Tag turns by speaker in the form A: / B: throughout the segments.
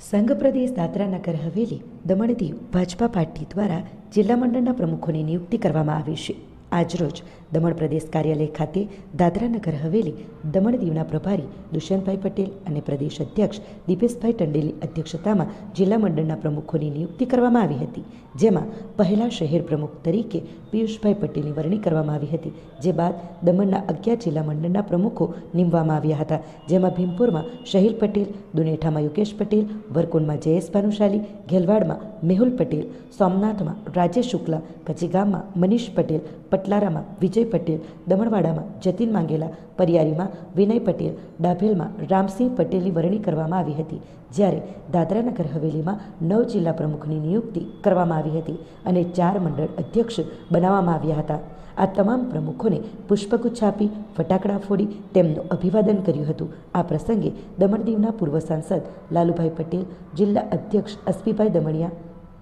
A: સંઘ પ્રદેશ દાદરા નગર હવેલી દમણ દીવ ભાજપા પાર્ટી દ્વારા જિલ્લા મંડળના પ્રમુખોની નિયુક્તિ કરવામાં આવી છે. આજરોજ દમણ પ્રદેશ કાર્યાલય ખાતે દાદરા નગર હવેલી દમણ દીવના પ્રભારી દુષ્યંતભાઈ પટેલ અને પ્રદેશ અધ્યક્ષ દીપેશભાઈ ટંડેલની અધ્યક્ષતામાં જિલ્લા મંડળના પ્રમુખોની નિયુક્તિ કરવામાં આવી હતી, જેમાં પહેલા શહેર પ્રમુખ તરીકે પિયુષભાઈ પટેલની વરણી કરવામાં આવી હતી, જે બાદ દમણના અગિયાર જિલ્લા મંડળના પ્રમુખો નીમવામાં આવ્યા હતા, જેમાં ભીમપુરમાં શહીલ પટેલ, દુનેઠામાં યોગેશ પટેલ વરકુંડમાં જયેશ ભાનુશાલી, ઘેલવાડમાં મેહુલ પટેલ, સોમનાથમાં રાજેશ શુક્લા, કચીગામમાં મનીષ પટેલ પટલારામાં વિજય પટેલ, દમણવાડામાં જતીન માંગેલા, પરિયારીમાં વિનય પટેલ, ડાભેલમાં રામસિંહ પટેલની વરણી કરવામાં આવી હતી. જ્યારે દાદરાનગર હવેલીમાં નવ જિલ્લા પ્રમુખની નિયુક્તિ કરવામાં આવી હતી અને ચાર મંડળ અધ્યક્ષ બનાવવામાં આવ્યા હતા. આ તમામ પ્રમુખોને પુષ્પગુચ્છ આપી, ફટાકડા ફોડી તેમનું અભિવાદન કર્યું હતું. આ પ્રસંગે દમણ દીવના પૂર્વ સાંસદ લાલુભાઈ પટેલ, જિલ્લા અધ્યક્ષ અસ્પીભાઈ દમણિયા,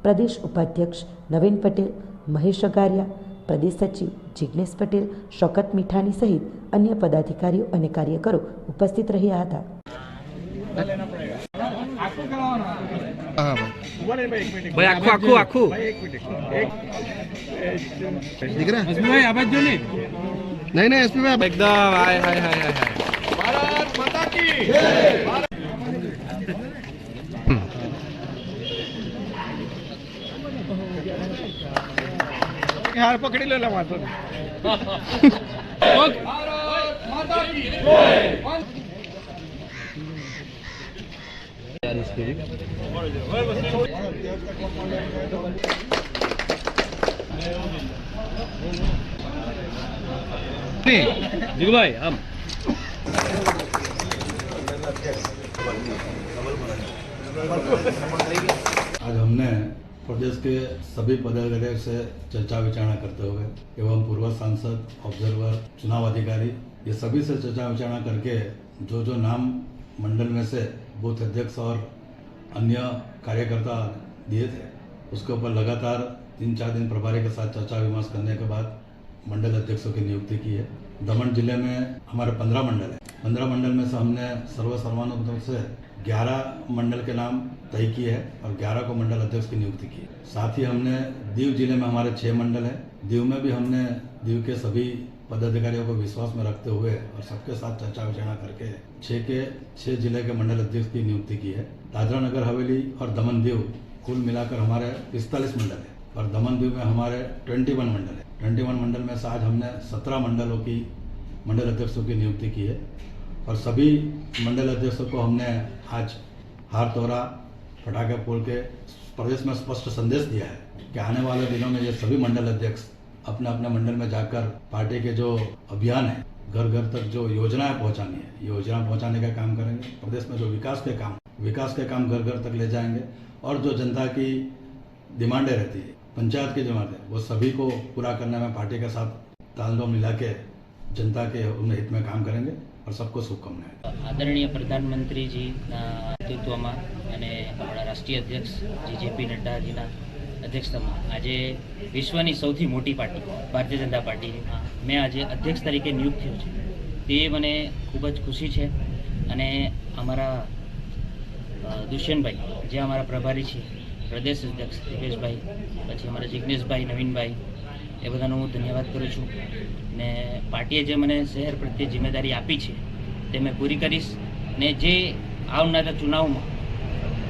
A: પ્રદેશ ઉપાધ્યક્ષ નવીન પટેલ, મહેશ અગારિયા પ્રદેશ સચિવ જિજ્ઞેશ પટેલ શોકત મીઠાની સહિત અન્ય પદાધિકારીઓ અને કાર્યકરો ઉપસ્થિત રહ્યા હતા.
B: નહીં. નહીં એસપી ભાઈ
C: એકદમ હાય હાય હાય હાય.
D: કે હાર પકડી લેલા વાંધો
C: જીગુભાઈ આમ.
E: આજ અમને प्रदेश के सभी पदाधिकारियों से चर्चा विचारणा करते हुए एवं पूर्व सांसद ऑब्जर्वर चुनाव अधिकारी, ये सभी से चर्चा विचारणा करके जो जो नाम मंडल में से बूथ अध्यक्ष और अन्य कार्यकर्ता दिए थे, उसके ऊपर लगातार तीन चार दिन प्रभारी के साथ चर्चा विमर्श करने के बाद मंडल अध्यक्षों की नियुक्ति की है। दमन ज़िले में हमारे पंद्रह मंडल है। पंद्रह मंडल में से हमने सर्व सर्वानुमत से ग्यारह मंडल के नाम तय किए हैं और ग्यारह को मंडल अध्यक्ष की नियुक्ति की है। साथ ही हमने दीव ज़िले में हमारे छह मंडल है। दीव में भी हमने दीव के सभी पदाधिकारियों को विश्वास में रखते हुए और सबके साथ चर्चा विचारणा करके छः के छः ज़िले के मंडल अध्यक्ष की नियुक्ति की है। दादरा नगर, हवेली और दमन दीव कुल मिलाकर हमारे पिस्तालीस मंडल है और दमन दीव में हमारे ट्वेंटी वन मंडल है। ट्वेंटी वन मंडल में से आज हमने सत्रह मंडलों की, मंडल अध्यक्षों की नियुक्ति की है। और सभी मंडल अध्यक्षों को हमने आज हार तोड़ा पटाखे फोड़ के प्रदेश में स्पष्ट संदेश दिया है कि आने वाले दिनों में ये सभी मंडल अध्यक्ष अपने अपने मंडल में जाकर पार्टी के जो अभियान है घर घर तक जो योजनाएँ पहुंचानी है योजना पहुँचाने का काम करेंगे। प्रदेश में जो विकास के काम, विकास के काम घर घर तक ले जाएँगे और जो जनता की डिमांडें रहती है, पंचायत की डिमांडें, वो सभी को पूरा करने में पार्टी के साथ तालमेल मिला के जनता के हित में काम करेंगे। और सबको शुभकामनाएं
F: આદરણીય પ્રધાનમંત્રીજીના નેતૃત્વમાં અને આપણા રાષ્ટ્રીય અધ્યક્ષ જે જેપી નડ્ડાજીના અધ્યક્ષતામાં આજે વિશ્વની સૌથી મોટી પાર્ટી ભારતીય જનતા પાર્ટીમાં મેં આજે અધ્યક્ષ તરીકે નિયુક્ત થયો છે તે મને ખૂબ જ ખુશી છે અને અમારા અ, દુષ્યંતભાઈ જે અમારા પ્રભારી છે પ્રદેશ અધ્યક્ષ દિપેશભાઈ પછી અમારા જિજ્ઞેશભાઈ નવીનભાઈ એ બધાનો હું ધન્યવાદ કરું છું. ને પાર્ટીએ જે મને શહેર પ્રત્યે જિમ્મેદારી આપી છે, તે મેં પૂરી કરીશ. ને જે આવનારા ચુનાવમાં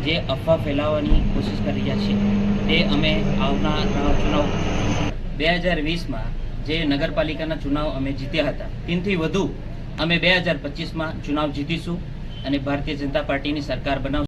F: જે અફવા ફેલાવવાની કોશિશ કરી રહ્યા છે, તે અમે આવનારા ચુનાવ બે હજાર વીસમાં જે નગરપાલિકાના ચુનાવ અમે જીત્યા હતા, તેનાથી વધુ અમે બે હજાર પચીસમાં ચુનાવ જીતીશું અને ભારતીય જનતા પાર્ટીની સરકાર બનાવશું.